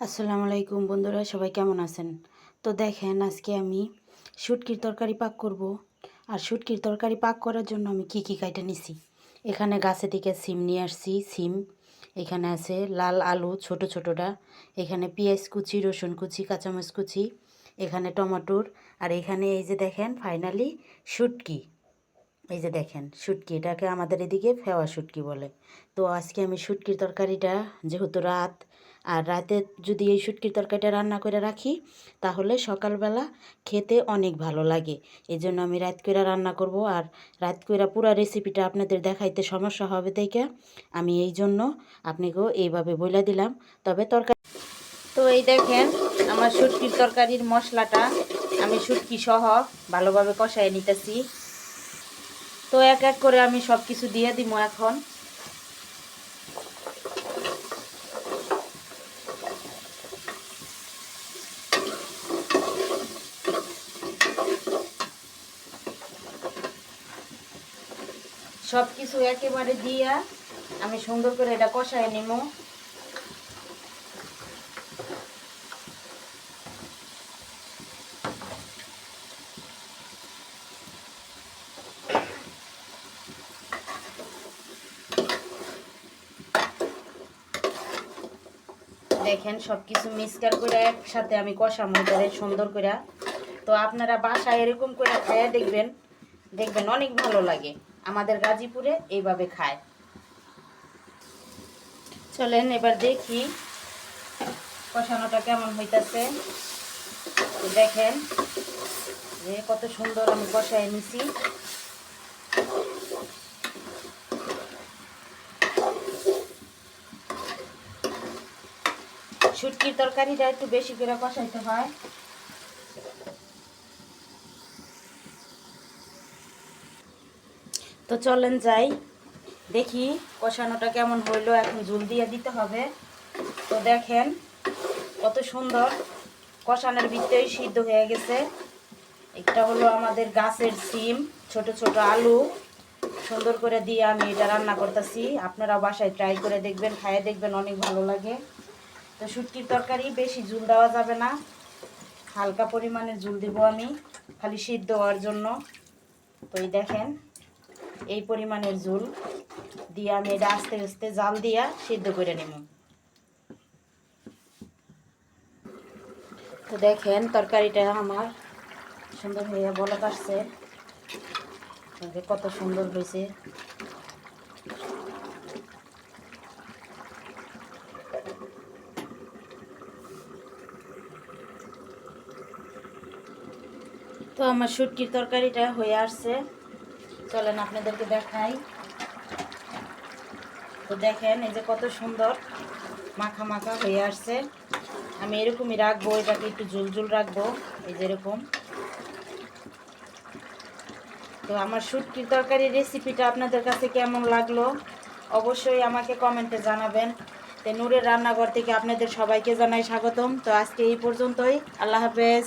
আসসালামু আলাইকুম বন্ধুরা, সবাই কেমন আছেন? তো দেখেন, আজকে আমি শুটকির তরকারি পাক করব। আর শুটকির তরকারি পাক করার জন্য আমি কি কি কাইটা নিছি? এখানে গাছে থেকে সিম নিয়ে আসছি, সিম। এখানে আছে লাল আলু, ছোট ছোটটা। এখানে পেঁয়াজ কুচি, রসুন কুচি, কাঁচামরিচ কুচি। এখানে টমাটোর। আর এখানে এই যে দেখেন ফাইনালি শুটকি। এই যে দেখেন, শুটকি। এটাকে আমাদের এদিকে ফেওয়া শুটকি বলে। তো আজকে আমি শুটকির তরকারিটা, যেহেতু রাত আর রাতে যদি এই শুটকির তরকারিটা রান্না করে রাখি, তাহলে সকালবেলা খেতে অনেক ভালো লাগে। এই জন্য আমি রাত কইরা রান্না করব। আর রাত কইরা পুরো রেসিপিটা আপনাদের দেখাইতে সমস্যা হবে দেখে আমি এই জন্য আপনাকেও এইভাবে বলে দিলাম। তবে তরকারি তো এই দেখেন আমার শুটকির তরকারির মশলাটা আমি শুটকি সহ ভালোভাবে কষায় নিতেছি। তো এক এক করে আমি সব কিছু দিয়ে দিব এখন। সব কিছু একেবারে দিয়া আমি সুন্দর করে এটা কষায় নিব। দেখেন সব কিছু মিক্সকার করে একসাথে আমি কষাম এটারে সুন্দর করে। তো আপনারা বাসায় এরকম করে খাইয়া দেখবেন দেখবেন অনেক ভালো লাগে। আমাদের গাজীপুরে এইভাবে খায়। চলেন, এবার দেখি কষানোটা কেমন হইতাছে। দেখেন যে কত সুন্দর আমি কষায় নিছি। শুটকির তরকারিটা একটু বেশি করে কষাইতে হয়। তো চলেন যাই। দেখি কষানোটা কেমন হইল, এখন ঝুল দিয়ে দিতে হবে। তো দেখেন কত সুন্দর কষানোর ভিতরেই সিদ্ধ হয়ে গেছে। একটা হলো আমাদের গাছের সিম, ছোট ছোট আলু। সুন্দর করে দিয়ে আমি এটা রান্না করতেছি। আপনারা বাসায় ট্রাই করে দেখবেন খাইয়ে দেখবেন, অনেক ভালো লাগে। তো শুটকির তরকারি, বেশি ঝুল দেওয়া যাবে না। হালকা পরিমাণে ঝুল দিব আমি, খালি সিদ্ধ হওয়ার জন্য। তো এই দেখেন এই পরিমাণের ঝুল দিয়ে আমি এটা আস্তে আস্তে জাল দিয়া সিদ্ধ করে নেব। তো দেখেন, তরকারিটা আমার সুন্দর হয়ে বলক আসছে। কত সুন্দর হয়েছে তো আমার শুটকির তরকারিটা হয়ে আসছে। চলেন আপনাদেরকে দেখাই। তো দেখেন, এই যে কত সুন্দর মাখা মাখা হয়ে আসছে। আমি এরকমই রাখব, এটাকে একটু ঝুল ঝুল রাখব, এই যেরকম তো আমার শুটকির তরকারির রেসিপিটা আপনাদের কাছে কেমন লাগল? অবশ্যই আমাকে কমেন্টে জানাবেন। তো নূরের রান্নাঘর থেকে আপনাদের সবাইকে জানাই স্বাগতম। তো আজকে এই পর্যন্তই। আল্লাহ হাফেজ।